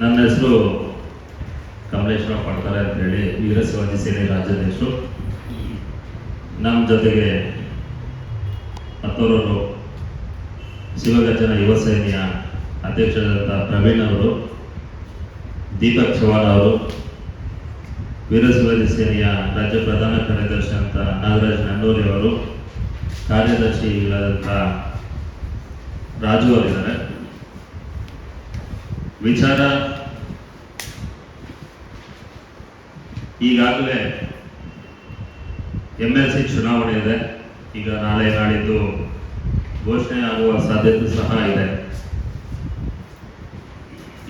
ನನ್ನ ಹೆಸರು ಕಮಲೇಶ್ವರ ಪಡ್ತಾರೆ ಅಂತ ಹೇಳಿ, ವೀರ ಶಿವಾಜಿ ಸೇನೆ ರಾಜ್ಯಾಧ್ಯಕ್ಷರು. ನಮ್ಮ ಜೊತೆಗೆ ಮತ್ತೋರವರು ಶಿವಗಜನ ಯುವ ಸೇನೆಯ ಅಧ್ಯಕ್ಷರಾದಂಥ ಪ್ರವೀಣ್ ಅವರು, ದೀಪಕ್ ಚವಾಣ್ ಅವರು, ವೀರ ಶಿವಾಜಿ ಸೇನೆಯ ರಾಜ್ಯ ಪ್ರಧಾನ ಕಾರ್ಯದರ್ಶಿ ಅಂತ ನಾಗರಾಜ್ ನಂಡೋರಿ ಅವರು ಕಾರ್ಯದರ್ಶಿಗಳಾದಂಥ ರಾಜು ಅವರಿದ್ದಾರೆ. ವಿಚಾರ. ಈಗಾಗಲೇ ಎಂ ಎಲ್ ಸಿ ಚುನಾವಣೆ ಇದೆ. ಈಗ ನಾಳೆ ನಾಡಿದ್ದು ಘೋಷಣೆ ಆಗುವ ಸಾಧ್ಯತೆ ಸಹ ಇದೆ.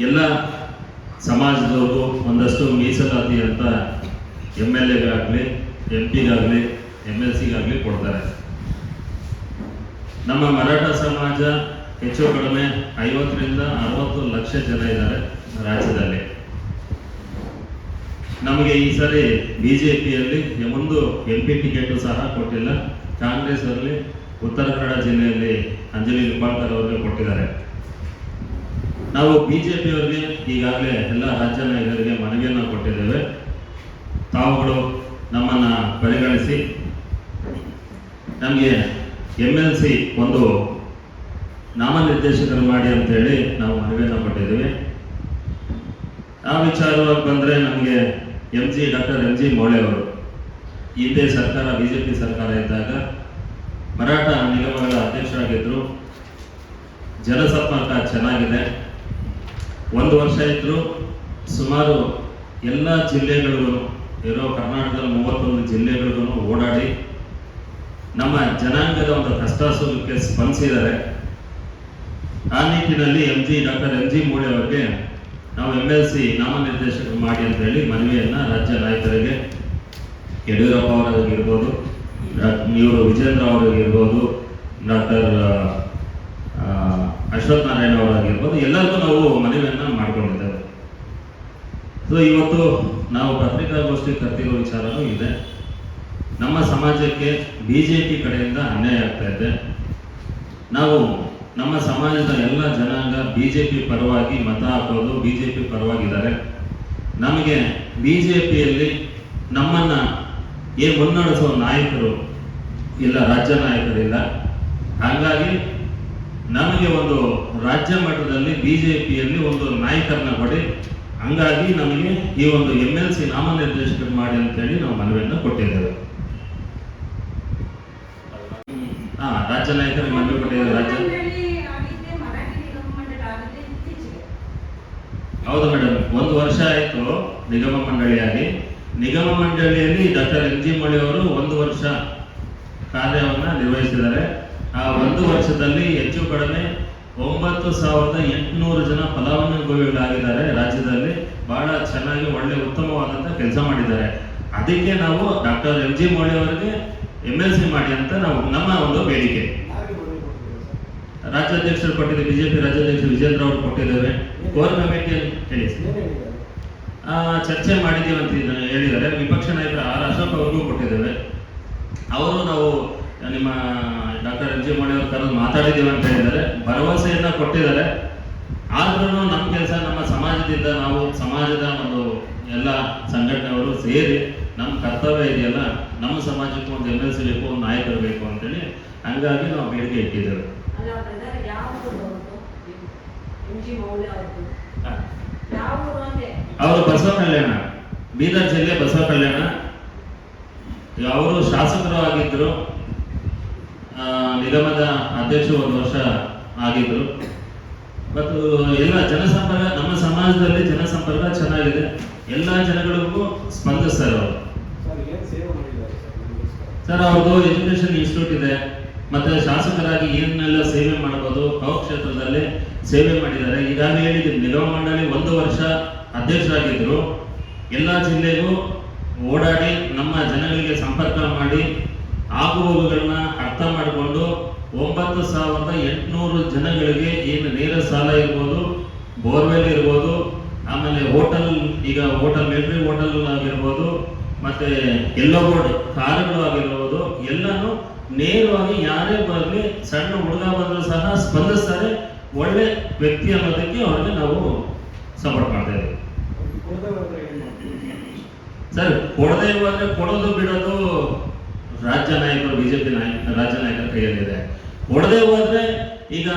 ಎಲ್ಲ ಸಮಾಜದವರು ಒಂದಷ್ಟು ಮೀಸಲಾತಿ ಅಂತ ಎಂ ಎಲ್ ಎಗಾಗಲಿ ಎಂ ಪಿಗಾಗಲಿ ಎಂ ಎಲ್ ಸಿಗಾಗಲಿ ಕೊಡ್ತಾರೆ. ನಮ್ಮ ಮರಾಠ ಸಮಾಜ ಹೆಚ್ಚು ಕಡಿಮೆ ಐವತ್ತರಿಂದ ಅರವತ್ತು ಲಕ್ಷ ಜನ ಇದ್ದಾರೆ ರಾಜ್ಯದಲ್ಲಿ. ನಮಗೆ ಈ ಸಾರಿ ಬಿಜೆಪಿಯಲ್ಲಿ ಒಂದು ಎಂ ಪಿ ಟಿಕೆಟು ಸಹ ಕೊಟ್ಟಿಲ್ಲ. ಕಾಂಗ್ರೆಸ್ ಅಲ್ಲಿ ಉತ್ತರ ಕನ್ನಡ ಜಿಲ್ಲೆಯಲ್ಲಿ ಅಂಜಲಿ ನಿಂಬಾಳ್ಕರ್ ಅವರಿಗೆ ಕೊಟ್ಟಿದ್ದಾರೆ. ನಾವು ಬಿಜೆಪಿಯವರಿಗೆ ಈಗಾಗಲೇ ಎಲ್ಲ ರಾಜ್ಯ ನಾಯಕರಿಗೆ ಮನವಿಯನ್ನು ಕೊಟ್ಟಿದ್ದೇವೆ. ತಾವುಗಳು ನಮ್ಮನ್ನ ಪರಿಗಣಿಸಿ. ನಮಗೆ ಎಂ ಎಲ್ ಸಿ ಒಂದು ನಾಮನಿರ್ದೇಶಕರು ಮಾಡಿ ಅಂತೇಳಿ ನಾವು ಮನವಿಯನ್ನು ಕೊಟ್ಟಿದ್ದೀವಿ. ಆ ವಿಚಾರವಾಗಿ ಬಂದರೆ ನಮಗೆ M G doctor M G Mole ಅವರು, ಹಿಂದೆ ಸರ್ಕಾರ ಬಿಜೆಪಿ ಸರ್ಕಾರ ಇದ್ದಾಗ ಮರಾಠ ನಿಗಮಗಳ ಅಧ್ಯಕ್ಷರಾಗಿದ್ದರು ಜನಸಂಪರ್ಕ ಚೆನ್ನಾಗಿದೆ. ಒಂದು ವರ್ಷ ಇದ್ರು ಸುಮಾರು ಎಲ್ಲ ಜಿಲ್ಲೆಗಳಿಗೂ, ಇರೋ ಕರ್ನಾಟಕದ ಮೂವತ್ತೊಂದು ಜಿಲ್ಲೆಗಳಿಗೂ ಓಡಾಡಿ ನಮ್ಮ ಜನಾಂಗದ ಒಂದು ಕಷ್ಟ ಸುಖಕ್ಕೆ ಸ್ಪಂದಿಸಿದ್ದಾರೆ. ಆ ನಿಟ್ಟಿನಲ್ಲಿ M G doctor M G Mule ಅವರಿಗೆ ನಾವು ಎಂ ಎಲ್ ಸಿ ನಾಮನಿರ್ದೇಶಕರು ಮಾಡಿ ಅಂತ ಹೇಳಿ ಮನವಿಯನ್ನ ರಾಜ್ಯ ನಾಯಕರಿಗೆ, ಯಡಿಯೂರಪ್ಪ ಅವರಾಗಿರ್ಬೋದು ಇವರು ವಿಜೇಂದ್ರ ಅವರಾಗಿರ್ಬೋದು ಡಾಕ್ಟರ್ ಅಶ್ವಥ್ ನಾರಾಯಣ ಅವರಾಗಿರ್ಬೋದು ಎಲ್ಲರಿಗೂ ನಾವು ಮನವಿಯನ್ನು ಮಾಡಿಕೊಂಡಿದ್ದೇವೆ. ಸೊ ಇವತ್ತು ನಾವು ಪತ್ರಿಕಾಗೋಷ್ಠಿ ಕರ್ತಿರೋ ವಿಚಾರನೂ ಇದೆ. ನಮ್ಮ ಸಮಾಜಕ್ಕೆ ಬಿಜೆಪಿ ಕಡೆಯಿಂದ ಅನ್ಯಾಯ ಆಗ್ತಾ ಇದೆ. ನಾವು ನಮ್ಮ ಸಮಾಜದ ಎಲ್ಲ ಜನಾಂಗ ಬಿಜೆಪಿ ಪರವಾಗಿ ಮತ ಹಾಕೋದು ಬಿಜೆಪಿ ಪರವಾಗಿದ್ದಾರೆ. ನಮಗೆ ಬಿಜೆಪಿಯಲ್ಲಿ ನಮ್ಮನ್ನ ಏನು ಮುನ್ನಡೆಸುವ ನಾಯಕರು ಇಲ್ಲ ರಾಜ್ಯ ನಾಯಕರಿಲ್ಲ. ಹಾಗಾಗಿ ನಮಗೆ ಒಂದು ರಾಜ್ಯ ಮಟ್ಟದಲ್ಲಿ ಬಿಜೆಪಿಯಲ್ಲಿ ಒಂದು ನಾಯಕರನ್ನ ಕೊಡಿ. ಹಂಗಾಗಿ ನಮಗೆ ಈ ಒಂದು ಎಂ ಎಲ್ ಸಿ ನಾಮನಿರ್ದೇಶನ ಮಾಡಿ ಅಂತೇಳಿ ನಾವು ಮನವಿಯನ್ನು ಕೊಟ್ಟಿದ್ದೇವೆ. ಹಾ ರಾಜ್ಯ ನಾಯಕರಿಗೆ ಮನವಿ ಕೊಟ್ಟಿದ್ದೇವೆ ರಾಜ್ಯ. ಹೌದು ಮೇಡಮ್ ಒಂದು ವರ್ಷ ಆಯಿತು ನಿಗಮ ಮಂಡಳಿಯಾಗಿ. ನಿಗಮ ಮಂಡಳಿಯಲ್ಲಿ ಡಾಕ್ಟರ್ ಎಂ ಜಿ ಮೊಳಿ ಅವರು ಒಂದು ವರ್ಷ ಕಾರ್ಯವನ್ನ ನಿರ್ವಹಿಸಿದ್ದಾರೆ. ಆ ಒಂದು ವರ್ಷದಲ್ಲಿ ಹೆಚ್ಚು ಕಡಿಮೆ ಒಂಬತ್ತು ಸಾವಿರದ ಎಂಟುನೂರು ಜನ ಫಲಾನುಭವಿಗಳಾಗಿದ್ದಾರೆ ರಾಜ್ಯದಲ್ಲಿ. ಬಹಳ ಚೆನ್ನಾಗಿ ಒಳ್ಳೆ ಉತ್ತಮವಾದಂತ ಕೆಲಸ ಮಾಡಿದ್ದಾರೆ. ಅದಕ್ಕೆ ನಾವು ಡಾಕ್ಟರ್ ಎಂ ಜಿ ಮೌಳಿ ಅವರಿಗೆ ಎಂ ಎಲ್ ಸಿ ಮಾಡಿ ಅಂತ ನಾವು ನಮ್ಮ ಒಂದು ಬೇಡಿಕೆ. ರಾಜ್ಯಾಧ್ಯಕ್ಷರು ಕೊಟ್ಟಿದ್ದೇವೆ ಬಿಜೆಪಿ ರಾಜ್ಯಾಧ್ಯಕ್ಷರು ವಿಜೇಂದ್ರ ಅವರು ಕೊಟ್ಟಿದ್ದಾರೆ. ಕೋರ್ ಕಮಿಟಿಯಲ್ಲಿ ಹೇಳಿ. ಆ, ಚರ್ಚೆ ಮಾಡಿದ್ದೀವಿ ಅಂತ ಹೇಳಿದ್ದಾರೆ. ವಿಪಕ್ಷ ನಾಯಕರ ಆರ್ ಅಶೋಕ್ ಅವ್ರಿಗೂ ಕೊಟ್ಟಿದ್ದೇವೆ ಅವರು ನಾವು ನಿಮ್ಮ ಡಾಕ್ಟರ್ ಎಂ ಜಿ ಮೋಡಿ ಅವರು ಕರೆದು ಮಾತಾಡಿದ್ದೀವಿ ಅಂತ ಹೇಳಿದ್ದಾರೆ. ಭರವಸೆಯನ್ನ ಕೊಟ್ಟಿದ್ದಾರೆ. ಆದ್ರೂ ನಮ್ಮ ಕೆಲಸ ನಮ್ಮ ಸಮಾಜದಿಂದ ನಾವು ಸಮಾಜದ ಒಂದು ಎಲ್ಲ ಸಂಘಟನೆಯವರು ಸೇರಿ ನಮ್ಮ ಕರ್ತವ್ಯ ಇದೆಯಲ್ಲ ನಮ್ಮ ಸಮಾಜಕ್ಕೂ ಒಂದು ಎಂ ಎಲ್ ಸಿ ಬೇಕು ಒಂದು ನಾಯಕರು ಬೇಕು ಅಂತೇಳಿ ಹಂಗಾಗಿ ನಾವು ಬೇಡಿಕೆ ಇಟ್ಟಿದ್ದೇವೆ. ಎಂ ಜಿ ಮೌಲ್ಯ ಅವ್ರದ್ದು. ಅಂದೆ ಅವರು ಬಸವ ಕಲ್ಯಾಣ. ಬೀದರ್ ಜಿಲ್ಲೆ ಬಸವ ಕಲ್ಯಾಣ. ಅವರು ಶಾಸಕರು ಆಗಿದ್ರು. ಆ, ನಿಗಮದ ಅಧ್ಯಕ್ಷರು ಒಂದು ವರ್ಷ ಆಗಿದ್ರು. ಮತ್ತು ಎಲ್ಲ ಜನಸಂಪರ್ಕ ನಮ್ಮ ಸಮಾಜದಲ್ಲಿ ಜನಸಂಪರ್ಕ ಚೆನ್ನಾಗಿದೆ. ಎಲ್ಲ ಜನಗಳಿಗೂ ಸ್ಪಂದಿಸ್ತಾರೆ ಅವರು. ಸರ್ ಏನ್ ಸೇವೆ ಮಾಡಿದ್ದಾರೆ ಸರ್? ನಿಮಗೋಸ್ಕರ? ಸರ್ ಅವ್ರದ್ದು ಎಜುಕೇಶನ್ ಇನ್ಸ್ಟಿಟ್ಯೂಟ್ ಇದೆ. ಮತ್ತೆ ಶಾಸಕರಾಗಿ ಏನೆಲ್ಲ ಸೇವೆ ಮಾಡಬಹುದು ಅವ್ರ ಕ್ಷೇತ್ರದಲ್ಲಿ ಸೇವೆ ಮಾಡಿದ್ದಾರೆ. ಈಗಾಗಲೇ ಹೇಳಿದ್ದೀನಿ, ನಿಗಮ ಮಂಡಳಿ ಒಂದು ವರ್ಷ ಅಧ್ಯಕ್ಷರಾಗಿದ್ರು. ಎಲ್ಲ ಜಿಲ್ಲೆಗೂ ಓಡಾಡಿ ನಮ್ಮ ಜನಗಳಿಗೆ ಸಂಪರ್ಕ ಮಾಡಿ ಆಗುಹೋಗುಗಳನ್ನ ಅರ್ಥ ಮಾಡಿಕೊಂಡು ಒಂಬತ್ತು ಸಾವಿರದ ಎಂಟುನೂರು ಜನಗಳಿಗೆ ಏನು ನೇರ ಸಾಲ ಇರ್ಬೋದು, ಬೋರ್ವೆಲ್ ಇರ್ಬೋದು, ಆಮೇಲೆ ಹೋಟೆಲ್, ಈಗ ಹೋಟೆಲ್ ಮಿಲಿಟರಿ ಹೋಟೆಲ್ ಆಗಿರ್ಬೋದು ಮತ್ತೆ ಎಲ್ಲೋ ಬೋರ್ಡ್ ಕಾರುಗಳು ಆಗಿರ್ಬೋದು ಎಲ್ಲಾನು ನೇರವಾಗಿ ಯಾರೇ ಬರಲಿ, ಸಣ್ಣ ಹುಡುಗ ಬಂದರೂ ಸಹ ಸ್ಪಂದಿಸ್ತಾರೆ. ಒಳ್ಳೆ ವ್ಯಕ್ತಿ ಅನ್ನೋದಕ್ಕೆ ಅವ್ರಿಗೆ ನಾವು ಸಪೋರ್ಟ್ ಮಾಡ್ತಾ ಸರ್, ಕೊಡದೆ ಹೋದ್ರೆ ಕೊಡೋದು ಬಿಡೋದು ರಾಜ್ಯ ನಾಯಕರು, ಬಿಜೆಪಿ ನಾಯಕ, ರಾಜ್ಯ ನಾಯಕರ ಕೈಯಲ್ಲಿದೆ ಕೊಡದೆ ಹೋದ್ರೆ ಈಗ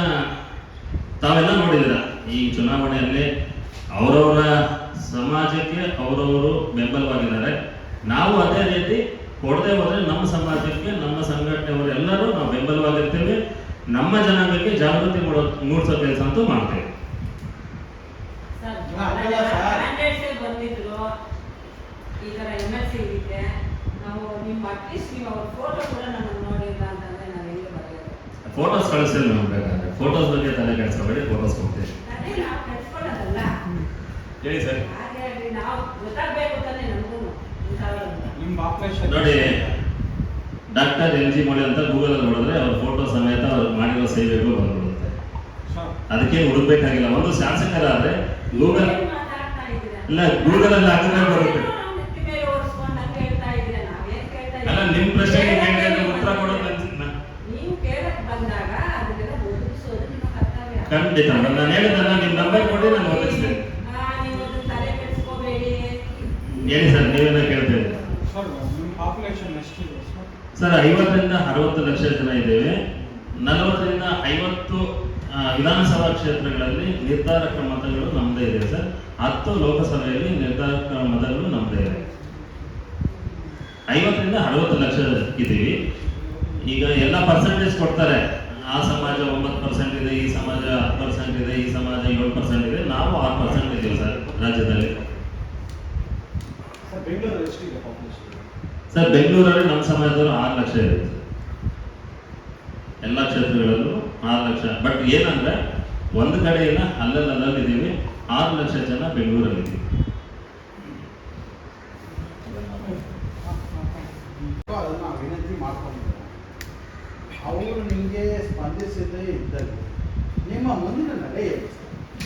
ತಾವೆಲ್ಲ ನೋಡಿದಿರ ಈ ಚುನಾವಣೆಯಲ್ಲಿ ಅವರವರ ಸಮಾಜಕ್ಕೆ ಅವರವರು ಬೆಂಬಲವಾಗಿದ್ದಾರೆ. ನಾವು ಅದೇ ರೀತಿ ಕೊಡದೆ ಹೋದ್ರೆ ನಮ್ಮ ಸಮಾಜಕ್ಕೆ ನಮ್ಮ ಸಂಘಟನೆಯವರು ಎಲ್ಲರೂ ನಾವು ಬೆಂಬಲವಾಗಿರ್ತೇವೆ. ನಮ್ಮ ಜನಾಂಗಕ್ಕೆ ಜಾಗೃತಿ ಮೂಡೋ ಮೂಡಿಸೋ ಕೆಲಸ ಅಂತೂ ಮಾಡ್ತೇವೆ. ಈ ಎಂ ಸಿ ನಾವು ನಿಮ್ಮ ಅಟ್ಲೀಸ್ಟ್ ನೀವು ಅವ್ರ ಫೋಟೋ ಕೂಡ ನಮ್ಮನ್ನು ನೋಡಿಲ್ಲ ಅಂತಂದ್ರೆ ನಾವು ಹೆಂಗೆ ಬರೆಯೋದು? ಫೋಟೋಸ್ ಕಳಿಸಿಲ್ಲ ನಾವು ಬೇಕಾದ್ರೆ. ಫೋಟೋಸ್ ಬಗ್ಗೆ ತಲೆ ಕೆಡಿಸ್ಕೋಬೇಡಿ ಫೋಟೋಸ್ ಕೊಡ್ತೀವಿ. ಹೇಳಿ ಸರ್. ಹಾಗೆ ನಾವು ಗೊತ್ತಾಗ್ಬೇಕು ತಾನೇ ನಮಗೂ ಇಂಥವ್ರನ್ನ ನಿಮ್ಮ ಪಾಪ್ಯುಲೇಷನ್ ನೋಡಿ ಡಾಕ್ಟರ್ ಎಲ್ ಜಿ ಮೌಳಿ ಅಂತ ಗೂಗಲ್ ಅಲ್ಲಿ ನೋಡಿದ್ರೆ ಅವ್ರ ಫೋಟೋ ಸಮೇತ ಅವ್ರು ಮಾಡಿರೋ ಸೇವೆಗಳು ಬಂದ್ಬಿಡುತ್ತೆ. ಅದಕ್ಕೆ ಹುಡುಕ್ಬೇಕಾಗಿಲ್ಲ. ಒಂದು ಶಾಸಕರಾದ್ರೆ ಗೂಗಲ್ ಏನ್? ಇಲ್ಲ ಗೂಗಲ್ ಅಲ್ಲಿ ಹಾಕಿದ್ರೆ ಬರುತ್ತೆ. ಏನೋ ಅಲ್ಲ? ನಿಮ್ ಪ್ರಶ್ನೆಗೆ ಉತ್ತರ ಕೊಡೋದು ಬಂದಿದ್ದೀರಾ? ನೀವು ಕೇಳಕ್ ಬಂದಾಗ ಅದನ್ನೆಲ್ಲ ಒದಗಿಸೋದು ನಿಮ್ಮ ಕರ್ತವ್ಯ. ಖಂಡಿತ ಮೇಡಮ್. ನಾನು ಹೇಳಿದ್ನಲ್ಲ ನಿಮ್ ನಂಬರ್ ಕೊಡಿ ನಾನು ಒದಗಿಸ್ತೇನೆ ಆ, ನೀವು ಅದನ್ನ ತಲೆ ಕೆಡಿಸ್ಕೋಬೇಡಿ. ಹೇಳಿ ಸರ್ ನೀವೇನ ಕೇಳ್ತೀರಿ? ಸರ್ ಐವತ್ತರಿಂದ ಅರವತ್ತು ಲಕ್ಷ ಜನ ಇದ್ದೇವೆ. ನಲವತ್ತರಿಂದ ಐವತ್ತು ವಿಧಾನಸಭಾ ಕ್ಷೇತ್ರಗಳಲ್ಲಿ ನಿರ್ಧಾರಕ ಮತಗಳು ನಮ್ಮದೇ ಇದೆ ಸರ್ ಹತ್ತು ಲೋಕಸಭೆಯಲ್ಲಿ ನಿರ್ಧಾರಕ ಮತಗಳು ನಮ್ಮದೇ ಇದೆ. ಐವತ್ತರಿಂದ ಅರವತ್ತು ಲಕ್ಷ ಇದ್ದೀವಿ. ಈಗ ಎಲ್ಲ ಪರ್ಸೆಂಟೇಜ್ ಕೊಡ್ತಾರೆ. ಆ ಸಮಾಜ ಒಂಬತ್ತು ಪರ್ಸೆಂಟ್ ಇದೆ ಈ ಸಮಾಜ ಹತ್ತು ಪರ್ಸೆಂಟ್ ಇದೆ ಈ ಸಮಾಜ ಏಳು ಪರ್ಸೆಂಟ್ ಇದೆ. ನಾವು ಆರು ಪರ್ಸೆಂಟ್ ಇದ್ದೀವಿ ಸರ್ ರಾಜ್ಯದಲ್ಲಿ. ಬೆಂಗಳೂರು ಸರ್ ಬೆಂಗಳೂರಲ್ಲಿ ನಮ್ಮ ಸಮಾಜದವರು ಆರು ಲಕ್ಷ ಇದೆ. ಎಲ್ಲ ಕ್ಷೇತ್ರಗಳಲ್ಲೂ ಆರು ಲಕ್ಷ. ಬಟ್ ಏನಂದ್ರೆ ಒಂದು ಕಡೆ ಇಲ್ಲ ಅಲ್ಲಲ್ಲಿ ಅಲ್ಲಲ್ಲಿ ಇದ್ದೀವಿ. ಆರು ಲಕ್ಷ ಜನ ಬೆಂಗಳೂರಲ್ಲಿ ಇದ್ದೀವಿ. ಅದನ್ನ ವಿನಂತಿ ಮಾಡ್ಕೊಂಡಿದ್ದಾರೆ. ಅವರು ನಿಮಗೆ ಸ್ಪಂದಿಸದೇ ಇದ್ದರು ನಿಮ್ಮ ಮುಂದಿನ ನಡೆ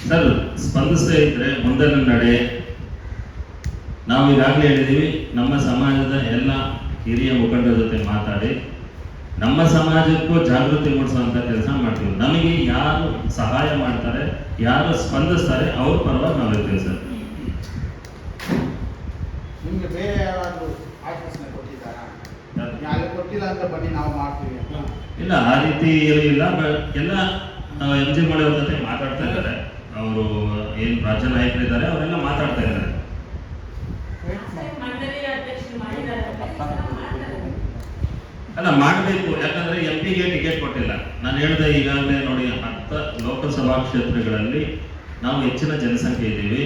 ಸರ್ ಸ್ಪಂದಿಸದೇ ಇದ್ರೆ ಮುಂದಿನ ನಡೆ ನಾವು ಈಗಾಗಲೇ ಹೇಳಿದ್ದೀವಿ ನಮ್ಮ ಸಮಾಜದ ಎಲ್ಲ ಹಿರಿಯ ಮುಖಂಡರ ಜೊತೆ ಮಾತಾಡಿ ನಮ್ಮ ಸಮಾಜಕ್ಕೂ ಜಾಗೃತಿ ಮೂಡಿಸುವಂತ ಕೆಲಸ ಮಾಡ್ತೀವಿ. ನಮಗೆ ಯಾರು ಸಹಾಯ ಮಾಡ್ತಾರೆ ಯಾರು ಸ್ಪಂದಿಸ್ತಾರೆ ಅವ್ರ ಪರವಾಗಿ ನಾವು ಇರ್ತೀವಿ ಸರ್. ನಿಮಗೆ ಬೇರೆ ಯಾರಾದರೂ ಆಶ್ವಾಸನೆ ಕೊಟ್ಟಿದ್ದಾರಾ? ಯಾರು? ಕೊಟ್ಟಿಲ್ಲ ಅಂತ ಬನ್ನಿ ನಾವು ಮಾಡ್ತೀವಿ ಅಂತ. ಇಲ್ಲ ಆ ರೀತಿ ಇರಲಿಲ್ಲ ಇಲ್ಲ ಎಲ್ಲ ಎಂ ಜಿ ಮಳೆ ಜೊತೆ ಮಾತಾಡ್ತಾ ಇದ್ದಾರೆ. ಅವರು ಏನು ರಾಜ್ಯ ನಾಯಕರಿದ್ದಾರೆ ಅವರೆಲ್ಲ ಮಾತಾಡ್ತಾ ಇದ್ದಾರೆ ಮಂಡಳಿ ಅಧ್ಯಕ್ಷರು ಮಾಡಿದ್ದಾರೆ ಮಾಡ್ತಾರೆ ಅಲ್ಲ, ಮಾಡಬೇಕು. ಯಾಕಂದ್ರೆ ಎಂ ಪಿಗೆ ಟಿಕೆಟ್ ಕೊಟ್ಟಿಲ್ಲ. ನಾನು ಹೇಳಿದೆ ಈಗಾಗಲೇ ನೋಡಿ, ಹತ್ತ ಲೋಕಸಭಾ ಕ್ಷೇತ್ರಗಳಲ್ಲಿ ನಾವು ಹೆಚ್ಚಿನ ಜನಸಂಖ್ಯೆ ಇದ್ದೀವಿ.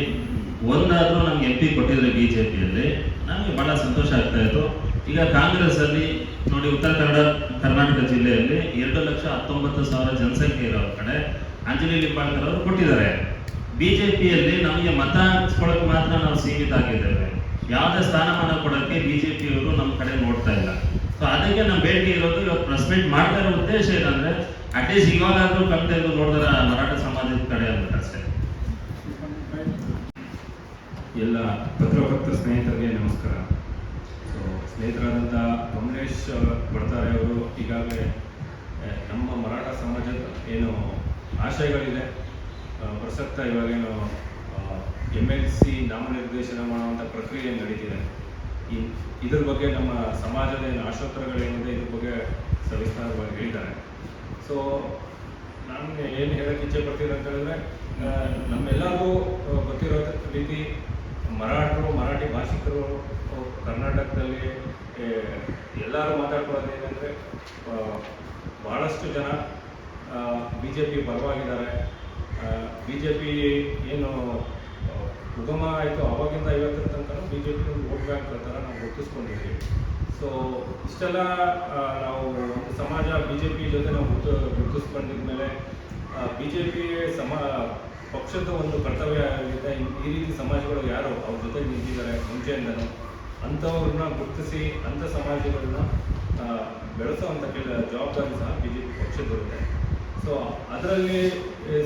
ಒಂದಾದ್ರೂ ನಮ್ಗೆ ಎಂ ಪಿ ಕೊಟ್ಟಿದ್ರೆ ಬಿಜೆಪಿಯಲ್ಲಿ, ನಮಗೆ ಬಹಳ ಸಂತೋಷ ಆಗ್ತಾ ಇತ್ತು. ಈಗ ಕಾಂಗ್ರೆಸ್ ಅಲ್ಲಿ ನೋಡಿ, ಉತ್ತರ ಕನ್ನಡ, ಕರ್ನಾಟಕ ಜಿಲ್ಲೆಯಲ್ಲಿ ಎರಡು ಲಕ್ಷ ಹತ್ತೊಂಬತ್ತು ಸಾವಿರ ಜನಸಂಖ್ಯೆ ಇರೋ ಕಡೆ ಅಂಜಲಿ ಲಿಂಬಾಳ್ಕರ್ ಅವರು ಕೊಟ್ಟಿದ್ದಾರೆ. ಬಿಜೆಪಿಯಲ್ಲಿ ನಮಗೆ ಮತ ಹಾಕ್ಸ್ಕೊಳಕ್ ಮಾತ್ರ ನಾವು ಸೀಮಿತ ಆಗಿದ್ದೇವೆ. ಯಾವುದೇ ಸ್ಥಾನಮಾನ ಕೊಡೋಕ್ಕೆ ಬಿಜೆಪಿಯವರು ನಮ್ಮ ಕಡೆ ನೋಡ್ತಾ ಇಲ್ಲ. ಸೊ ಅದಕ್ಕೆ ನಮ್ಮ ಭೇಟಿ ಇರೋದು ಇವತ್ತು ಪ್ರೆಸ್ ಮೀಟ್ ಮಾಡ್ತಾ ಇರೋ ಉದ್ದೇಶ ಏನಂದ್ರೆ ಅಟ್ಲೀಸ್ಟ್ ಇವಾಗಾದ್ರೂ ತೆಗೆದು ನೋಡಿದ್ರೆ ಮರಾಠ ಸಮಾಜದ ಕಡೆ ಅಷ್ಟೇ. ಎಲ್ಲ ಪತ್ರಕರ್ತ ಸ್ನೇಹಿತರಿಗೆ ನಮಸ್ಕಾರ. ಸೊ ಸ್ನೇಹಿತರಾದಂಥ ಕಮಲೇಶ್ ಬರ್ತಾರೆ ಅವರು, ಈಗಾಗಲೇ ನಮ್ಮ ಮರಾಠ ಸಮಾಜದ ಏನು ಆಶಯಗಳಿದೆ ಪ್ರಸಕ್ತ ಇವಾಗೇನು ಎಂ ಎಲ್ ಸಿ ನಾಮನಿರ್ದೇಶನ ಮಾಡುವಂಥ ಪ್ರಕ್ರಿಯೆ ನಡೀತಿದೆ. ಈ ಇದ್ರ ಬಗ್ಗೆ ನಮ್ಮ ಸಮಾಜದ ಏನು ಆಶೋತ್ತರಗಳೇನಿದೆ ಇದ್ರ ಬಗ್ಗೆ ಸವಿಸ್ತಾರವಾಗಿ ಹೇಳಿದ್ದಾರೆ ಸೊ ನಾನು ಏನು ಹೇಳಕ್ಕೆ ಇಚ್ಛೆ ಪಡ್ತೀನಿ ಅಂತ ಹೇಳಿದ್ರೆ ನಮ್ಮೆಲ್ಲರಿಗೂ ಗೊತ್ತಿರೋ ರೀತಿ ಮರಾಠರು, ಮರಾಠಿ ಭಾಷಿಕರು ಕರ್ನಾಟಕದಲ್ಲಿ ಎಲ್ಲರೂ ಮಾತಾಡ್ಕೊಳ್ಳೋದು ಏನಂದರೆ ಭಾಳಷ್ಟು ಜನ ಬಿ ಜೆ ಪಿ ಪರವಾಗಿದ್ದಾರೆ. ಬಿ ಜೆ ಪಿ ಏನು ಉಗಮ ಆಯಿತು ಅವಾಗಿಂದ ಇವತ್ತಿನ ತನಕ B J P vote bank ಥರ ನಾವು ಗುರುತಿಸ್ಕೊಂಡಿದ್ವಿ ಸೊ ಇಷ್ಟೆಲ್ಲ ನಾವು ಸಮಾಜ ಬಿ ಜೆ ಪಿ ಜೊತೆ ನಾವು ಗುರುತು ಗುರುತಿಸ್ಕೊಂಡಿದ್ಮೇಲೆ ಬಿ ಜೆ ಪಿ ಸಮ ಪಕ್ಷದ ಒಂದು ಕರ್ತವ್ಯ ಆಗಿದೆ. ಈ- ರೀತಿ ಸಮಾಜಗಳು ಯಾರು? ಅವ್ರ ಜೊತೆ ನಿಂತಿದ್ದಾರೆ. ಮುಂಚೆಯಿಂದನೂ ಅಂಥವ್ರನ್ನ ಗುರುತಿಸಿ, ಅಂಥ ಸಮಾಜಗಳನ್ನ ಬೆಳೆಸೋ ಅಂತ ಕೆಲ ಜವಾಬ್ದಾರಿ ಸಹ ಬಿ ಜೆ ಪಿ ಪಕ್ಷದಿರುತ್ತೆ ಸೊ ಅದರಲ್ಲಿ,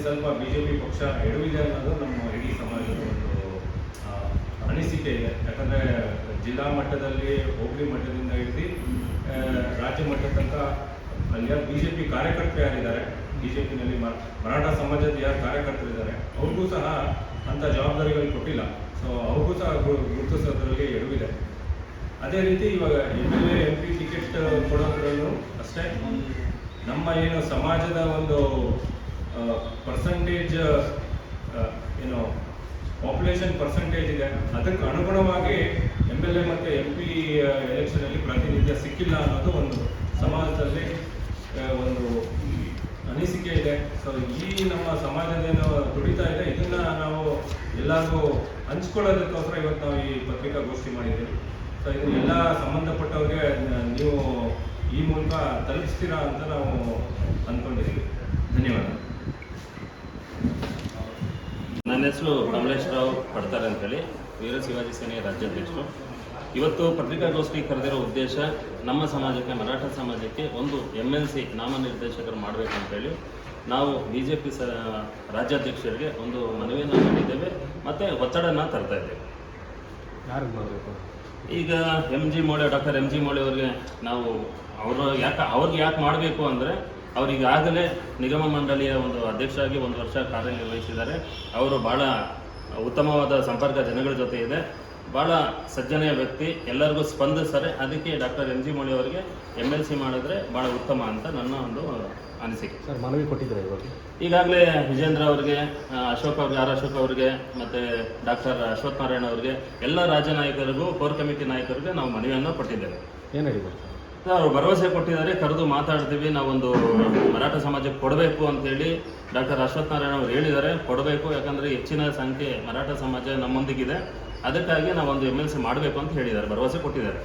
ಸ್ವಲ್ಪ ಬಿ ಜೆ ಪಿ ಪಕ್ಷ ಎಡವಿದೆ ಅನ್ನೋದು ನಮ್ಮ ಇಡೀ ಸಮಾಜದ ಒಂದು ಅನಿಸಿಕೆ ಇದೆ. ಯಾಕಂದರೆ, ಜಿಲ್ಲಾ ಮಟ್ಟದಲ್ಲಿ, ಹೋಬಳಿ ಮಟ್ಟದಿಂದ ಹಿಡಿದು ರಾಜ್ಯ ಮಟ್ಟದ ತನಕ ಅಲ್ಲಿ ಯಾರು ಬಿ ಜೆ ಪಿ ಕಾರ್ಯಕರ್ತರು ಯಾರಿದ್ದಾರೆ ಬಿ ಜೆ ಪಿನಲ್ಲಿ ಮರಾಠ ಸಮಾಜದ ಯಾರು ಕಾರ್ಯಕರ್ತರಿದ್ದಾರೆ ಅವ್ರಿಗೂ ಸಹ ಅಂಥ ಜವಾಬ್ದಾರಿಗಳು ಕೊಟ್ಟಿಲ್ಲ. ಸೊ ಅವ್ರಿಗೂ ಸಹ ಗುರುತಿಸೋದ್ರಲ್ಲಿ ಎಡವಿದೆ. ಅದೇ ರೀತಿ ಇವಾಗ M L M P ticket ಕೊಡೋದ್ರಲ್ಲೂ ಅಷ್ಟೇ, ನಮ್ಮ ಏನು ಸಮಾಜದ ಒಂದು ಪರ್ಸಂಟೇಜ್ ಏನು ಪಾಪ್ಯುಲೇಷನ್ ಪರ್ಸೆಂಟೇಜ್ ಇದೆ. ಅದಕ್ಕೆ ಅನುಗುಣವಾಗಿ ಎಂ ಎಲ್ ಎ ಮತ್ತು ಎಂ ಪಿ ಎಲೆಕ್ಷನಲ್ಲಿ ಪ್ರಾತಿನಿಧ್ಯ ಸಿಕ್ಕಿಲ್ಲ ಅನ್ನೋದು ಒಂದು ಸಮಾಜದಲ್ಲಿ ಒಂದು ಅನಿಸಿಕೆ ಇದೆ. ಸೊ ಈ ನಮ್ಮ ಸಮಾಜದ ಏನು ದುಡಿತಾ ಇದೆ. ಇದನ್ನ ನಾವು ಎಲ್ಲರಿಗೂ ಹಂಚ್ಕೊಳ್ಳೋದಕ್ಕೋಸ್ಕರ ಇವತ್ತು ನಾವು ಈ ಪತ್ರಿಕಾಗೋಷ್ಠಿ ಮಾಡಿದ್ದೀವಿ. ಸೊ ಇದು ಎಲ್ಲ ಸಂಬಂಧಪಟ್ಟವ್ರಿಗೆ ನೀವು ಈ ಮೂಲಕ ತಲುಪಿಸ್ತೀರಾ ಅಂತ ನಾವು ಅಂದ್ಕೊಂಡಿದ್ದೀವಿ ಧನ್ಯವಾದ. ನನ್ನ ಹೆಸರು ಕಮಲೇಶ್ ರಾವ್ ಪಡ್ತಾರೆ ಅಂತೇಳಿ. ವೀರ ಶಿವಾಜಿ ಸೇನೆಯ ರಾಜ್ಯಾಧ್ಯಕ್ಷರು. ಇವತ್ತು ಪತ್ರಿಕಾಗೋಷ್ಠಿ ಕರೆದಿರೋ ಉದ್ದೇಶ ನಮ್ಮ ಸಮಾಜಕ್ಕೆ ಮರಾಠ ಸಮಾಜಕ್ಕೆ ಒಂದು ಎಂ ಎಲ್ ಸಿ ನಾಮನಿರ್ದೇಶಕರು ಮಾಡಬೇಕಂತೇಳಿ ನಾವು ಬಿ ಜೆ ಪಿ ಸ ರಾಜ್ಯಾಧ್ಯಕ್ಷರಿಗೆ ಒಂದು ಮನವಿಯನ್ನು ಮಾಡಿದ್ದೇವೆ. ಮತ್ತು ಒತ್ತಡನ ತರ್ತಾ ಇದ್ದೇವೆ. ಯಾರಿಗೆ ಮಾಡಬೇಕು? ಈಗ M G Mole doctor M G Mole ಅವರಿಗೆ ನಾವು ಅವರು ಯಾಕೆ ಅವ್ರಿಗೆ ಯಾಕೆ ಮಾಡಬೇಕು ಅಂದರೆ ಅವರಿಗಾಗಲೇ ನಿಗಮ ಮಂಡಳಿಯ ಒಂದು ಅಧ್ಯಕ್ಷರಾಗಿ ಒಂದು ವರ್ಷ ಕಾರ್ಯನಿರ್ವಹಿಸಿದ್ದಾರೆ. ಅವರು ಭಾಳ ಉತ್ತಮವಾದ ಸಂಪರ್ಕ ಜನಗಳ ಜೊತೆ ಇದೆ. ಭಾಳ ಸಜ್ಜನೆಯ ವ್ಯಕ್ತಿ ಎಲ್ಲರಿಗೂ ಸ್ಪಂದಿಸ್ತಾರೆ. ಅದಕ್ಕೆ ಡಾಕ್ಟರ್ ಎಂ ಜಿ ಮೌಳಿ ಅವರಿಗೆ ಎಂ ಎಲ್ ಸಿ ಮಾಡಿದ್ರೆ ಭಾಳ ಉತ್ತಮ ಅಂತ ನನ್ನ ಒಂದು ಅನಿಸಿಕೆ. ಸರ್ ಮನವಿ ಕೊಟ್ಟಿದ್ದಾರೆ ಇವಾಗ? ಈಗಾಗಲೇ ವಿಜೇಂದ್ರ ಅವರಿಗೆ ಅಶೋಕ್ ಅವ್ರಿಗೆ ಆರ್ ಅಶೋಕ್ ಅವರಿಗೆ ಮತ್ತು ಡಾಕ್ಟರ್ ಅಶ್ವಥ್ ನಾರಾಯಣ ಅವರಿಗೆ ಎಲ್ಲ ರಾಜ್ಯ ನಾಯಕರಿಗೂ ಕೋರ್ ಕಮಿಟಿ ನಾಯಕರಿಗೆ ನಾವು ಮನವಿಯನ್ನು ಕೊಟ್ಟಿದ್ದೇವೆ. ಏನು ಹೇಳಿದ್ದಾರೆ ಅವರು ಭರವಸೆ ಕೊಟ್ಟಿದ್ದಾರೆ, ಕರೆದು ಮಾತಾಡ್ತೀವಿ, ನಾವೊಂದು ಮರಾಠ ಸಮಾಜಕ್ಕೆ ಕೊಡಬೇಕು ಅಂತೇಳಿ ಡಾಕ್ಟರ್ ಅಶ್ವಥ್ ನಾರಾಯಣ ಅವರು ಹೇಳಿದ್ದಾರೆ, ಕೊಡಬೇಕು, ಯಾಕಂದರೆ ಹೆಚ್ಚಿನ ಸಂಖ್ಯೆ ಮರಾಠ ಸಮಾಜ ನಮ್ಮೊಂದಿಗಿದೆ. ಅದಕ್ಕಾಗಿ ನಾವೊಂದು ಎಂ ಎಲ್ ಸಿ ಮಾಡಬೇಕು ಅಂತ ಹೇಳಿದ್ದಾರೆ, ಭರವಸೆ ಕೊಟ್ಟಿದ್ದಾರೆ.